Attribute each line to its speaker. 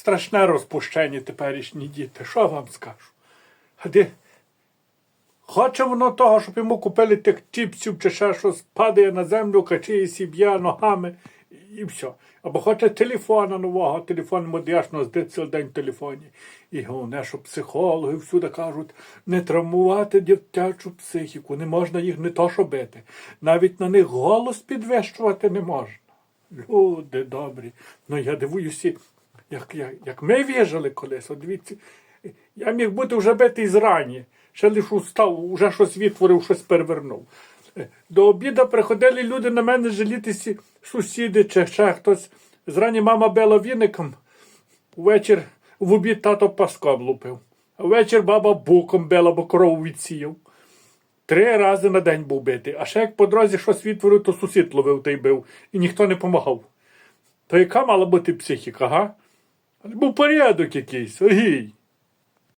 Speaker 1: страшне розпущення теперішні діти. Що вам скажу? А де? Хоче воно того, щоб йому купили тих чіпсів чи ще щось, падає на землю, качає сіб'я ногами і все. Або хоче телефона нового, телефон модяшного, з цілий день в телефоні. І головне, що психологи всюди кажуть, не травмувати дитячу психіку, не можна їх не то що бити. Навіть на них голос підвищувати не можна. Люди добрі. Ну я дивуюся, як, як, як ми віжили колись. Дивіться, я міг бути вже битий зрані. Ще лише устав, вже щось відтворив, щось перевернув. Е, До обіду приходили люди на мене жалітися, сусіди чи ще хтось. Зрані мама била віником, увечір в обід тато паском лупив. А ввечір баба буком била, бо корову відсіяв. Три рази на день був битий. А ще як по дорозі щось відтворив, то сусід ловив та й бив, і ніхто не помагав. То яка мала бути психіка, га? Але був порядок якийсь, огій.